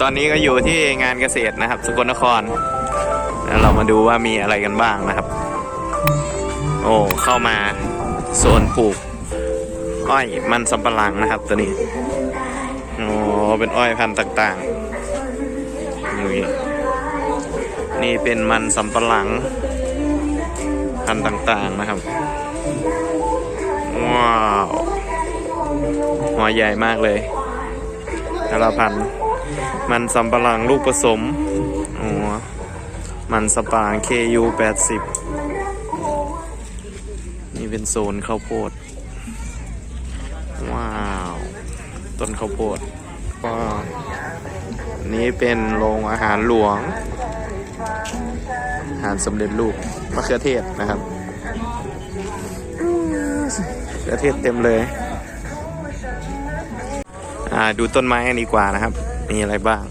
ตอนนี้ก็อยู่ที่งานเกษตรนะครับ สกลนครแล้วเรามาดูว่ามีอะไรกันบ้างนะครับ โอ้เข้ามาโซนปลูก อ้อยมันสำปะหลังนะครับ ตัวนี้โอ้เป็นอ้อยพันธุ์ต่างๆนี่นี่เป็นมันสำปะหลัง พันธุ์ต่างๆนะครับ ว้าวหัวใหญ่มากเลยแต่ละพันธุ์ มันสำปะหลังลูกผสมโอ้มันสำปะหลัง KU 80 นี่เป็นโซนข้าวโพด ว้าว ต้นข้าวโพดว้าวนี่เป็นโรงอาหารหลวง อาหารสำเร็จรูปมะเขือเทศนะครับมะเขือเทศเต็มเลย อ่า ดูต้นไม้กันดีกว่านะครับ มีอะไรบ้าง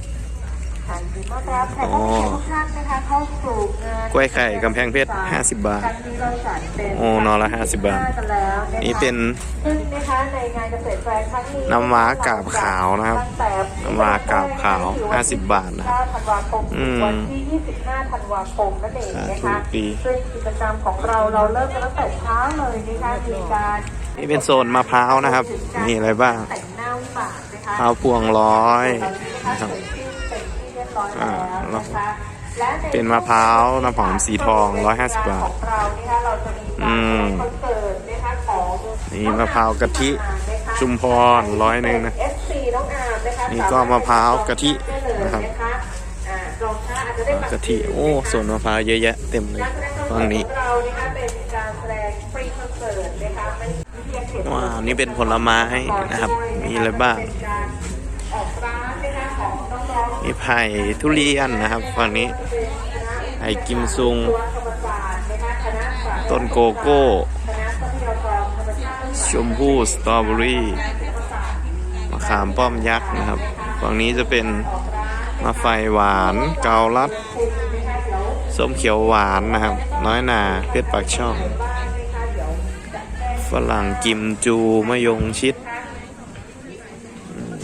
ค่ะยินดีต้อนรับแขกผู้เกียรติทุกท่านนะคะเข้าสู่งานกล้วยไข่กำแพงเพชร50 บาท ครั้งนี้เราจัดเป็นโอ้นอนละ50บาท กันแล้วะคะนี่เป็น ซึ่งนะคะในงานเกษตรแฟร์ครั้งนี้น้ำว้ากาบขาวนะครับตั้งแต่น้ำว้ากาบขาว50บาทนะครับธันวาคมอืมวันที่ 25 ธันวาคมนั่นเองนะสาคะธุปี ซึ่งกิจกรรมของเราเราเริ่มกันตั้งแต่เช้าเลยนะคะมีการ นี่เป็นโซนมะพร้าวนะครับ มีอะไรบ้าง แต่ง หน้าวิบากนะคะมะพร้าวพวงร้อยตอนนี้นะคะนะครับเสร็จสิ้นเป็นที่เรียบร้อยแล้วนะคะและใเป็นมะพร้าวน้ำหอมสีทอง 150 บาทของเรานะคะเราจะมีอืการมคอนเสิร์ตนะคะของนี่มะพร้าวกะทิชุมพรร้อยหนึ่งนะ FC น้องอาร์มนะคะนี่ก็มะพร้าวกะทินะครับอ่ารองเท้าอาจจะได้บัตรกะทิโอ้โซนมะพร้าวเยอะแยะเต็มเลยการแสดงคอนฝั่งเสิร์ตนี้ของเรานะคะเป็นการแสดงฟรีคอนเสิร์ตนะคะไม่เพียงเข็มว้าวนี่เป็นผลไม้นะครับ มีอะไรบ้าง มีไผ่ทุเรียนนะครับฝั่งนี้ไผ่กิมซุง ต้นโกโก้ชาติชมพู่สตรอเบอรี่มะขามป้อมยักษ์นะครับฝั่งนี้จะเป็นมะไฟหวาน เกาลัด ส้มเขียวหวานนะครับ น้อยหนาเพชรปากช่อง ฝรั่งกิมจูมะยงชิด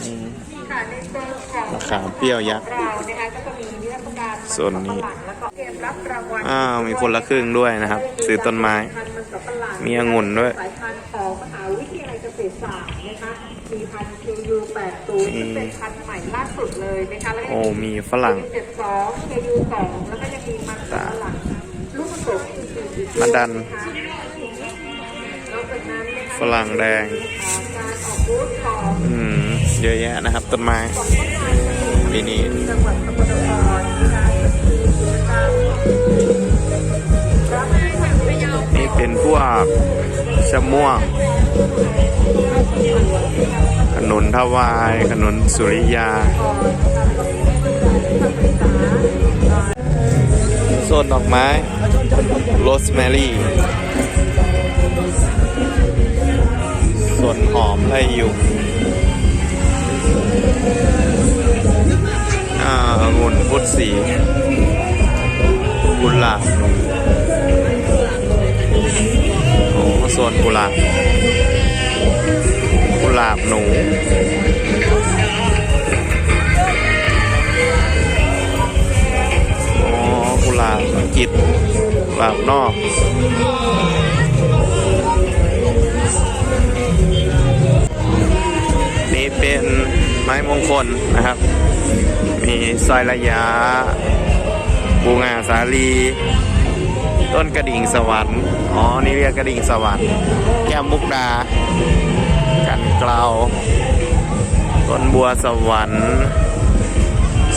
อืม ค่ะในโซนของ มะขามเป รี้ยวยักษ์เรานะคะก็จะมีนิทรรศการส่วนนี้แล้วก็เกมรับรางวัลอ้าวมีคนละครึ่งด้วยนะครับ ซื้อต้นไม้พันธุ์มันสำปะหลังมีองุ่นด้วยสายพันธุ์ของมหาวิทยาลัยเกษตรศาสตร์นะคะมีพันธุ์ KU 80ซึ่งเป็นพันธุ์ใหม่ล่าสุดเลยนะคะแล้วก็โอ้มีฝรั่ง72 KU 2แล้วก็ยังมีมันสำปะหลังลูกผสมอื่นๆอีกด้วยมันดันนะคะนอกจากนั้นนะคะฝรั่งแดงการออกบูธของอืม เยอะแยะนะครับ ต้นไม้ปีนี้นี่เป็นพวกชะม่วง ขนุนทวาย ขนุนสุริยา โซนดอกไม้ โรสแมรี่ส่วนหอมไล่ยุง อ่าองุ่นพุทธสีกุหลาบโอ้โซนกุหลาบกุหลาบหนูอ๋อกุหลาบอังกฤษกุหลาบนอก ไม้มงคลนะครับ มีซอยระยะบูงาสาลี ต้นกระดิ่งสวรรค์ อ๋อ นี่เรียกกระดิ่งสวรรค์ แก้มมุกดา กันเกลาต้นบัวสวรรค์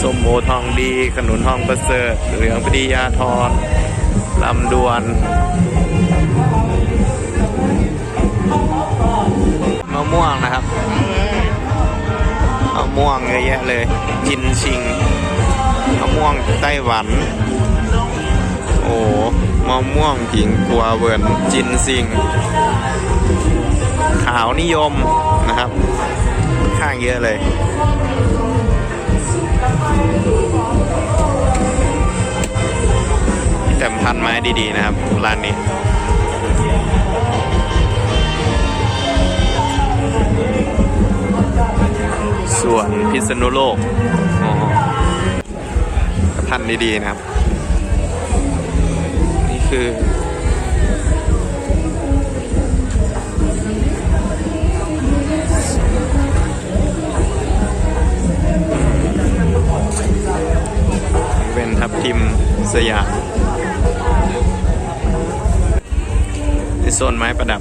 ส้มโอทองดี ขนุนทองประเสริฐ เหลืองปรียาทรลำดวนมะม่วงนะครับ มะม่วงเยอะแยะเลย จินชิงมะม่วงไต้หวัน โอ้มะม่วงผิงกัวเวิร์นจินซิง ขาวนิยมนะครับ ข้างเยอะเลยแต่พันไม้ดีๆนะครับร้านนี้ ส่วนพิษณุโลกอ๋อพันดีๆนะครับ นี่คือเป็นทับทิมสยามในโซนไม้ประดับ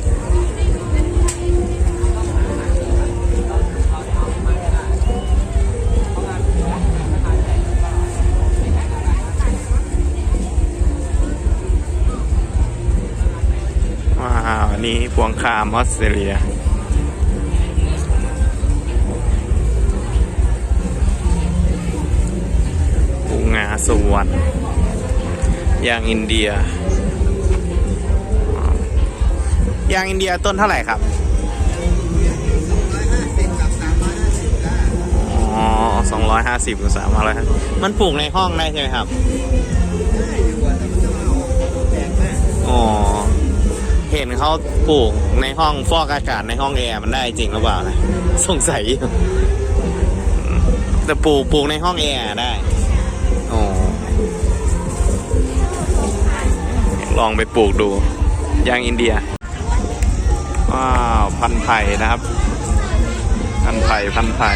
นี้พวงคามออสเตรเลีย ปูงาสวรรค์ยางอินเดีย ยางอินเดียต้นเท่าไหร่ครับอ๋อสองร้อยห้าสิบกับสามร้อยมันปลูกในห้องได้ใช่ไหมครับ อ๋อ นเขาปลูกในห้องฟอกอากาศในห้องแอร์มันได้จริงหรือเปล่านะสงสัยแต่ปลูกปลูกในห้องแอร์ได้อ๋อลองไปปลูกดูยางอินเดีย ว้าว พันธุ์ไผ่นะครับ พันธุ์ไผ่พันธุ์ไผ่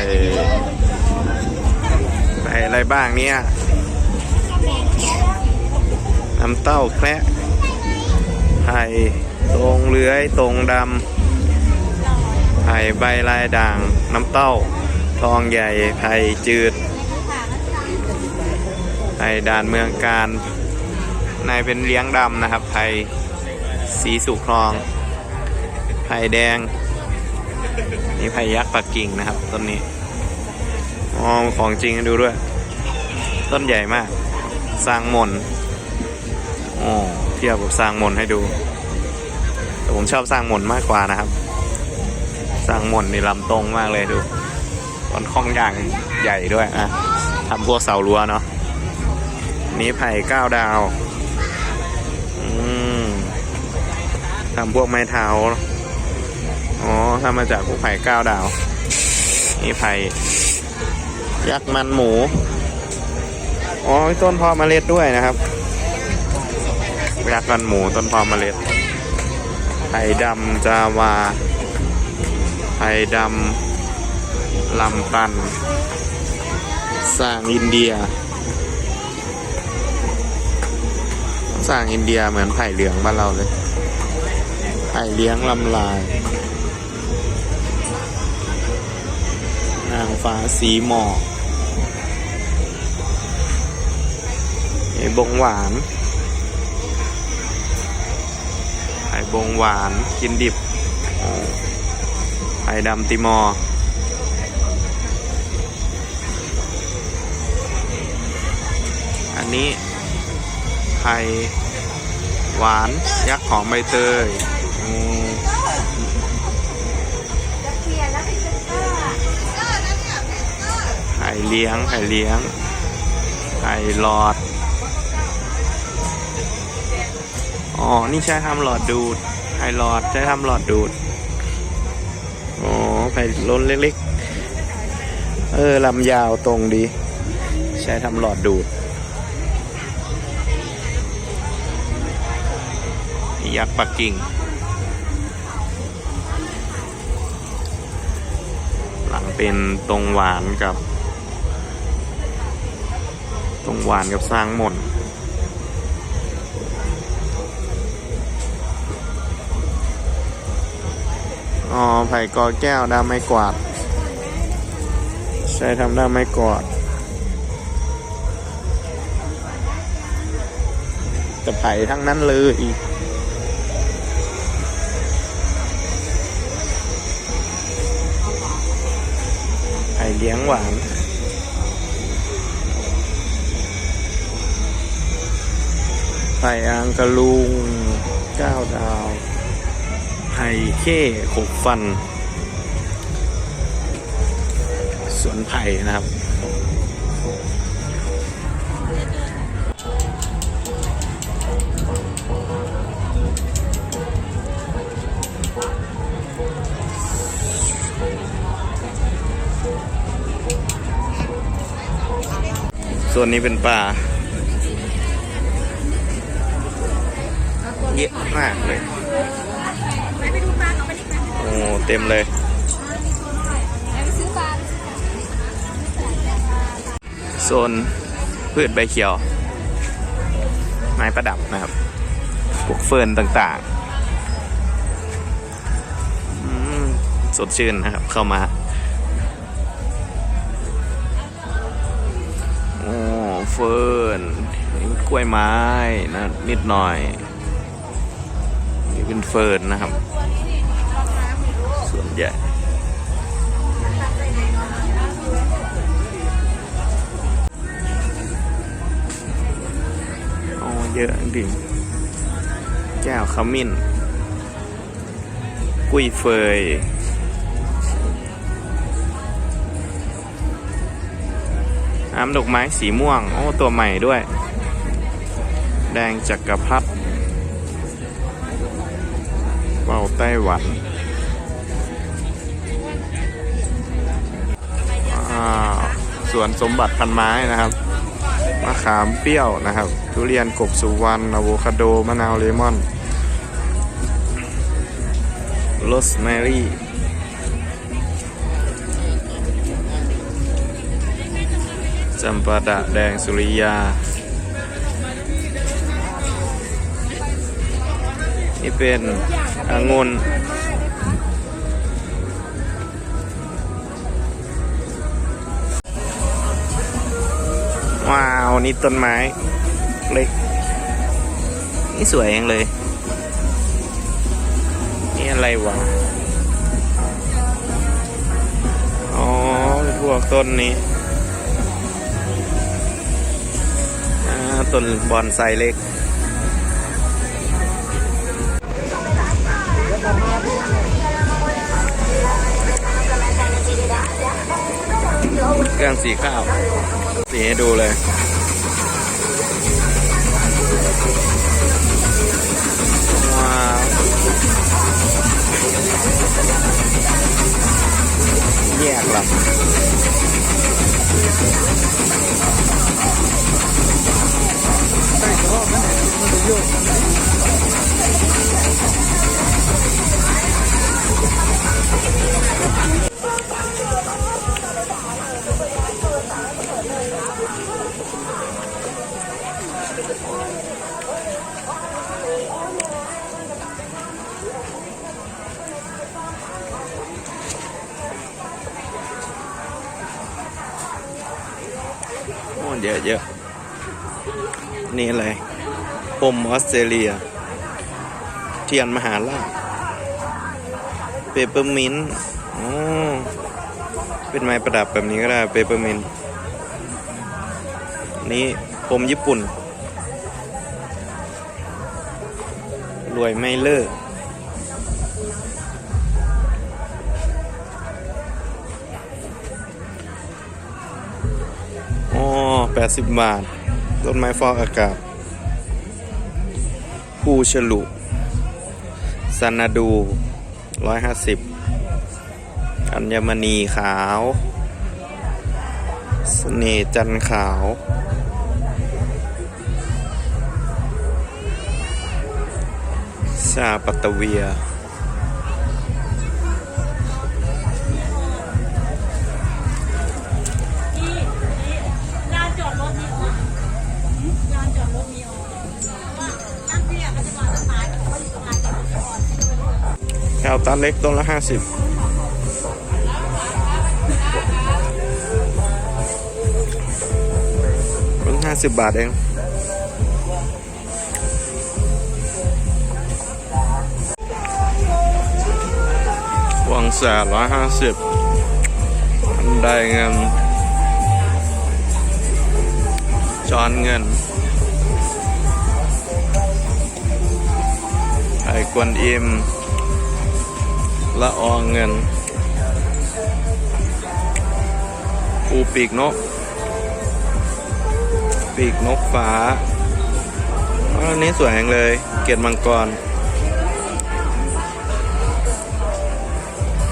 ไผ่อะไรบ้างเนี่ย น้ำเต้าแคระไผ่ ตรงเลื้อยตรงดำไผ่ใบลายด่างน้ำเต้า ทองใหญ่ไผ่จืดไผ่ด่านเมืองการในเป็นเลี้ยงดำนะครับไผ่สีสุครองไผ่แดงนี่ไผ่ยักษ์ปักกิ่งนะครับต้นนี้อ๋อของจริงให้ดูด้วย ต้นใหญ่มาก สร้างมนโอ้เทียบกับสร้างมนให้ดู แต่ผมชอบสร้างมนมากกว่านะครับ สร้างมนนี่ลำตรงมากเลยดูต้นข้องอย่างใหญ่ด้วยนะทำพวกเสารั้วเนาะนี้ไผ่เก้าดาวทำพวกไม้เท้าอ๋อทำมาจากพวกไผ่เก้าดาว นี่ไผ่ยักษ์มันหมู อ๋อต้นพอมเมล็ดด้วยนะครับยักษ์มันหมูต้นพอมเมล็ด ไผ่ดำจาวาไผ่ดำลำปัน สร้างอินเดีย สร้างอินเดียเหมือนไผ่เหลืองบ้านเราเลย ไผ่เลี้ยงลำลาย นางฟ้าสีหมอกไอ้บงหวาน บงหวานกินดิบอ๋อไผ่ดำติมอร์อันนี้ไผ่หวานยักษ์ของใบเตยไผ่เลี้ยงไผ่เลี้ยงไผ่หลอด นี่ใช้ทำหลอดดูดไผ่หลอดใช้ทำหลอดดูด อ๋อไผ่ล้นเล็กๆ เออลำยาวตรงดี ใช้ทำหลอดดูด ยักษ์ปักกิ่ง หลังเป็นตรงหวานกับ ตรงหวานกับสร้างหม่น อ๋อไผ่กอแก้วด้ามไม้กวาด ใช้ทำด้ามไม้กวาดแต่ไผ่ทั้งนั้นเลยอีกไผ่เลี้ยงหวานไผ่อังกะลุงเก้าดาว ทยเค่หกฟัน สวนไผ่นะครับ ส่วนนี้เป็นป่าเยอะมากเลย เต็มเลยโซนพืชใบเขียว ไม้ประดับนะครับพวกเฟิร์นต่างๆสดชื่นนะครับเข้ามาโอ้เฟิร์นกล้วยไม้นะนิดหน่อยนี่เป็นเฟิร์นนะครับ ส่วนใหญ่โอ้เยอะจริงแก้วขมิ้น กุ้ยเฟยน้ำดอกไม้สีม่วง โอ้ ตัวใหม่ด้วย แดงจักรพรรดิเป่าไต้หวัน สวนสมบัติพันไม้นะครับมะขามเปรี้ยวนะครับ ทุเรียนกบสุวรรณอะโวคาโดมะนาวเลมอนโรสแมรี่จำปาดะแดงสุริยา นี่เป็นองุ่น นี่ต้นไม้เล็กนี่สวยเองเลย นี่อะไรวะ อ๋อพวกต้นนี้อ่าต้นบอนไซเล็กเครื่องสีข้าว สีให้ดูเลย ว้าวแยกละโอ้ เยอะเยอะนี่อะไรพมออสเตรเลีย เทียนมหาลาชเปเปอร์มินต์อ๋อเป็นไม้ประดับแบบนี้ก็ได้เปเปอร์มินต์นี่พรมญี่ปุ่น รวยไม่เลิก 180 บาท ต้นไม้ฟอกอากาศ ผู้ฉลุซันนาดู 150 อัญมณีขาวสเน่จันขาว ชาปัตเวีย วตาเล็กต้นละห้าสิบเพิ่งห้าสิบบาทเองวังแสร้อยห้าสิบอันใดเงินจอนเงินไอ้กวนอิม ละอองเงิน ปูปีกนก ปีกนกฟ้าอันนี้สวยแหงเลย เกล็ดมังกร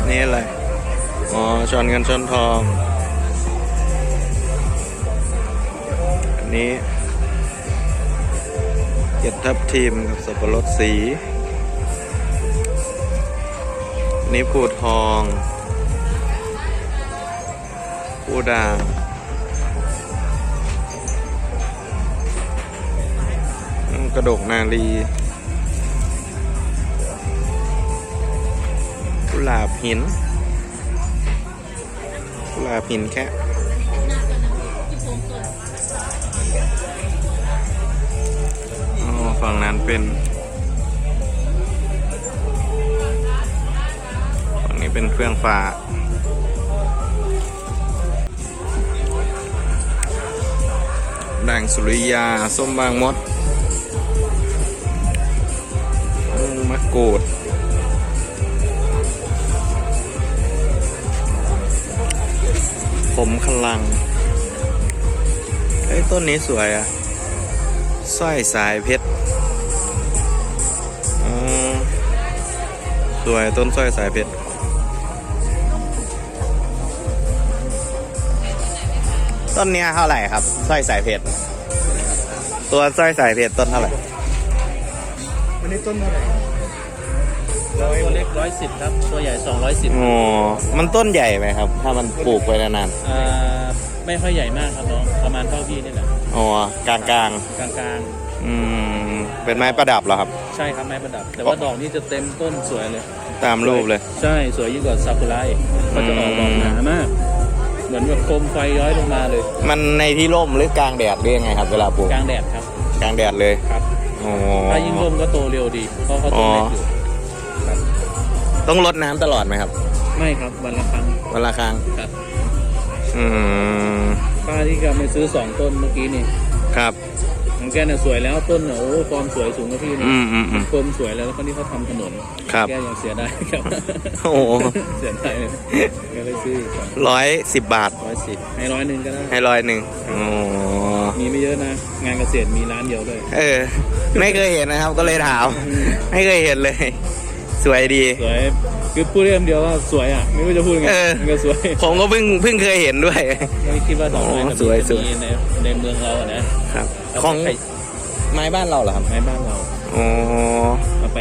นี่อะไร อ๋อช้อนเงินช้อนทอง อันนี้เก็ดทับทิมกับสับปะรดสี นี่ผูทองผูด่างกระดกนาลีกุหลาบหินกุหลาบหินแค่ฝั่งนั้นเป็น นี้เป็นเครื่องฟ้า ด่างสุริยา ส้มบางมดมะกรูดผมขลังเอ้ยต้นนี้สวยอะสร้อยสายเพชรอ๋อสวยต้นสร้อยสายเพชร ต้นเนี้ยเท่าไหร่ครับสร้อยสายเพชรตัวสร้อยสายเพชรต้นเท่าไหร่วันนี้ต้นเท่าไหร่ร้อยเล็กร้อยสิบครับ ตัวใหญ่สองร้อยสิบอ๋อมันต้นใหญ่ไหมครับ ถ้ามันปลูกไว้นานอ่าไม่ค่อยใหญ่มากครับน้องประมาณเท่าพี่นี่แหละๆอ๋อกลางกลางๆอืมเป็นไม้ประดับเหรอครับ ๆใช่ครับไม้ประดับ แต่ว่าดอกนี่จะเต็มต้นสวยเลย ตามรูปเลย ใช่สวยยิ่งกว่าซากุระอีกก็จะออกดอกหนามาก เหมือนแบบโคมไฟย้อยลงมาเลยมันในที่ร่มหรือกลางแดดหรือยังไงครับเวลาปลูกกลางแดดครับกลางแดดเลยครับอ๋อถ้ายิ่งร่มก็โตเร็วดีเพราะเขาต้นเล็กอยู่ต้องรดน้ำตลอดไหมครับ ไม่ครับวันละครั้งวันละครั้งครับอืมป้าที่กำไปซื้อสองต้นเมื่อกี้นี่ครับ ของแกเนี่ยสวยแล้วต้นเนี่ยโอ้ฟอร์มสวยสูงกว่าพี่นี่อืมอืมอืมโคมสวยแล้วแล้วคนที่เขาทำถนนครับ แกยังเสียได้ครับโอ้โหเสียดายเลยแกเลยซื้อร้อยสิบบาทร้อยสิบให้ร้อยหนึ่งก็ได้ ให้ร้อยหนึ่งโอ้มีไม่เยอะนะ งานเกษตรมีร้านเดียวด้วยเออ ไม่เคยเห็นนะครับ ก็เลยถามไม่เคยเห็นเลย สวยดี สวยคือพูดได้คำเดียวว่าสวยอะ ไม่รู้จะพูดยังไงเออ มันก็สวยผมก็เพิ่งเพิ่งเคยเห็นด้วย ไม่คิดว่าดอกไม้แบบสวยนี้สจะวย มีในในเมืองเราอะนะครับแล้ว ของไปไม้บ้านเราเหรอครับไม้บ้านเราอ๋อเอาไป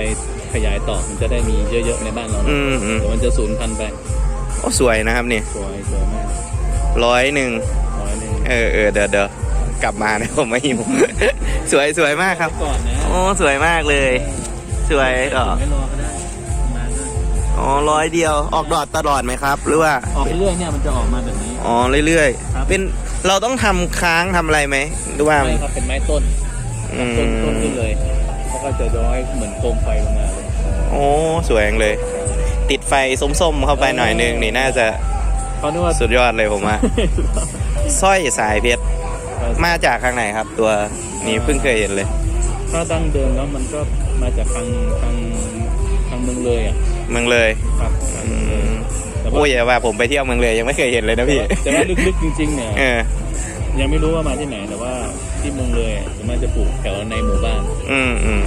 ขยายต่อมันจะได้มีเยอะๆในบ้านเราอืนะมอืมเดี๋ยวมันจะสูญพันธุ์ไปโอ้สวยนะครับนี่สวยสวยมากร้อยหนึ่งร้อยหนึ่งเออเออเดี๋ยวเดี๋ยวกลับมาเนี่ยผมไม่หิว สวยสวยมากครับก่อนนะโอ้สวยมากเลย สวยก็ ไม่รอก็ได้มาก็ อ๋อร้อยเดียว ออกดอกตลอดไหมครับ หรือว่า ออกไปเรื่อยเนี่ยมันจะออกมาแบบนี้ อ๋อเรื่อยครับ ๆ เป็นเราต้องทำค้างทำอะไรไหมหรือว่า ไม่ครับเป็นไม้ต้นอืมต้นต้นขึ้นเลยแล้วก็จะย้อยเหมือนโคมไฟลงมาเลยโอ้สวยจังเลย ติดไฟส้มๆเข้าไปหน่อยนึงนี่น่าจะเขานึกว่าสุดยอดเลยผมว่าสร้อยสายเพชรมาจากข้างไหนครับ ตัวนี้เพิ่งเคยเห็นเลย ถ้าดั้งเดิมแล้วมันก็มาจากทางทางทางเมืองเลยอะ เมืองเลยครับอืมแต่ว่าโอ้ยอย่าว่าผมไปเที่ยวเมืองเลยยังไม่เคยเห็นเลยนะพี่ แต่ว่าลึกๆจริง ๆ เนี่ย เออ ยังไม่รู้ว่ามาที่ไหนแต่ว่าที่เมืองเลยอะส่วนมากจะปลูกแถวในหมู่บ้านอืมอืม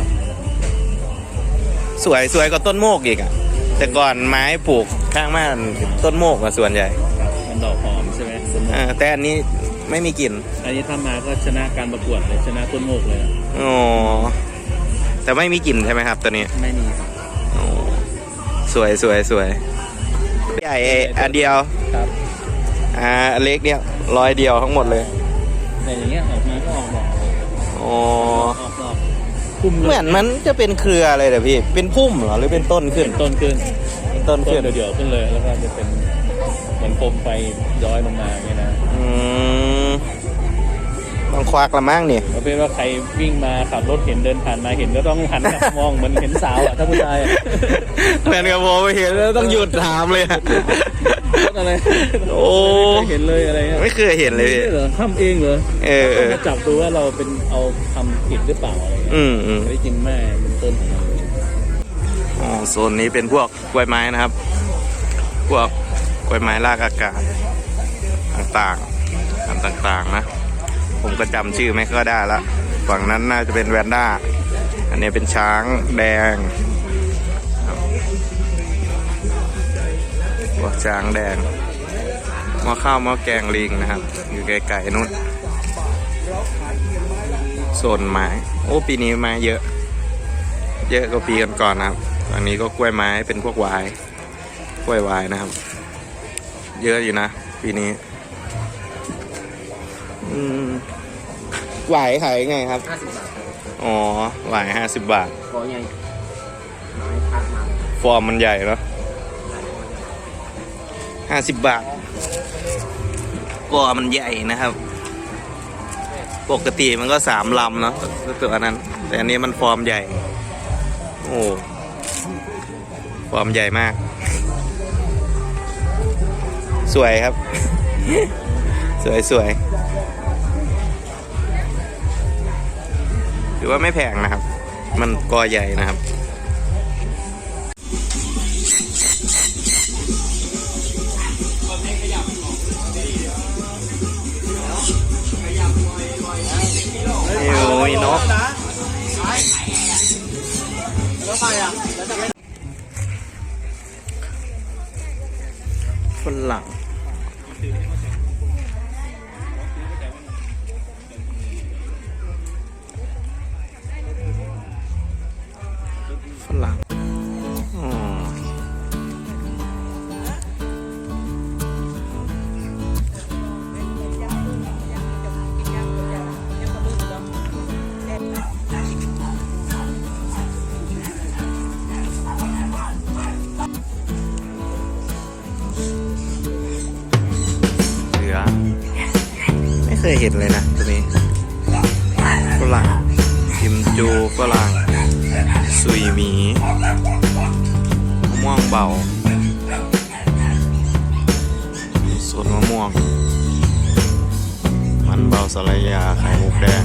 สวยสวยกว่าต้นโมกอีกอะ แต่ก่อนไม้ปลูกข้างบ้านต้นโมกอะส่วนใหญ่ครับมันดอกหอมใช่ไหมต้นโมเอกอแต่อันนี้ไม่มีกลิ่นอันนี้ถ้ามาก็ชนะการประกวดเลยชนะต้นโมกเลยอะอ๋อแต่ไม่มีกลิ่นใช่ไหมครับตัวนี้ ไม่มีครับโอ้ สวยสวยสวยใหญ่อันเดียวครับอ่าอันเล็กเนี่ยร้อยเดียวทั้งหมดเลยแต่อย่างเงี้ยออกมาก็ออกดอกอ๋อออกดอกพุ่มลยเหมือนมันจะเป็นเครืออะไรเดี๋ยวพี่ เป็นพุ่มเหรอหรือเป็นต้นขึ้นต้นขึ้นเป็นต้นต้ขึ้นนเดี่ยวๆขึ้นเลยแล้วก็จะเป็นเหมือนโคมไฟย้อยลงมาอย่างเงี้ยนะอืม ต้องควักละมั่งนี่เอาเป็นว่าใครวิ่งมาขับรถเห็นเดินผ่านมาเห็นก็ต้องหันกลับมองเหมือนเห็นสาวอะถ้าผู้ชายอะเหมือนกับผมเห็นแล้วต้องหยุดถามเลยอะ รถอะไรโอ้ ไม่เคยเห็นเลยอะไรเงี้ยไม่เคยเห็นเลยพี่ นี่เหรอทำเองเหรอเออเออมาจับดูว่าเราเป็นเอาทำผิดหรือเปล่าอะไรเงี้ยอืมอืมไม่ได้กินแม่เป็นต้นของมันเลยอ๋อโซนนี้เป็นพวกกล้วยไม้นะครับ พวกกล้วยไม้รากอากาศต่างๆอันต่างๆนะ ผมก็จำชื่อไม่ค่อยได้ละฝั่งนั้นน่าจะเป็นแวนด้า อันนี้เป็นช้างแดงครับพวกช้างแดงหม้อข้าวหม้อแกงลิงนะครับ อยู่ไกลๆนู่นโซนไม้ โอ้ปีนี้ไม้เยอะ เยอะกว่าปีก่อนๆนะครับอันนี้ก็กล้วยไม้เป็นพวกวาย กล้วยวายนะครับ เยอะอยู่นะ ปีนี้ มหวายขายไงครับ50บาทอ๋อหวายห้าสิบบาทกอใหญ่ไม้พักมาฟอร์มมันใหญ่เนาะห้าสิบบาทกอมันใหญ่นะครับ ปกติมันก็สามลำเนาะตัวนั้น แต่อันนี้มันฟอร์มใหญ่ โอ้ฟอร์มใหญ่มาก สวยครับ สวยสวย อว่าไม่แพงนะครับ มันกอใหญ่นะครับโอ้ยนกฝรั่ง เห็นเลยนะตัวนี้ฝรั่งกิมจูฝรั่งสุยหมีมะม่วงเบาสวนมะม่วง มันเบาสลายยาไข่มุกแดง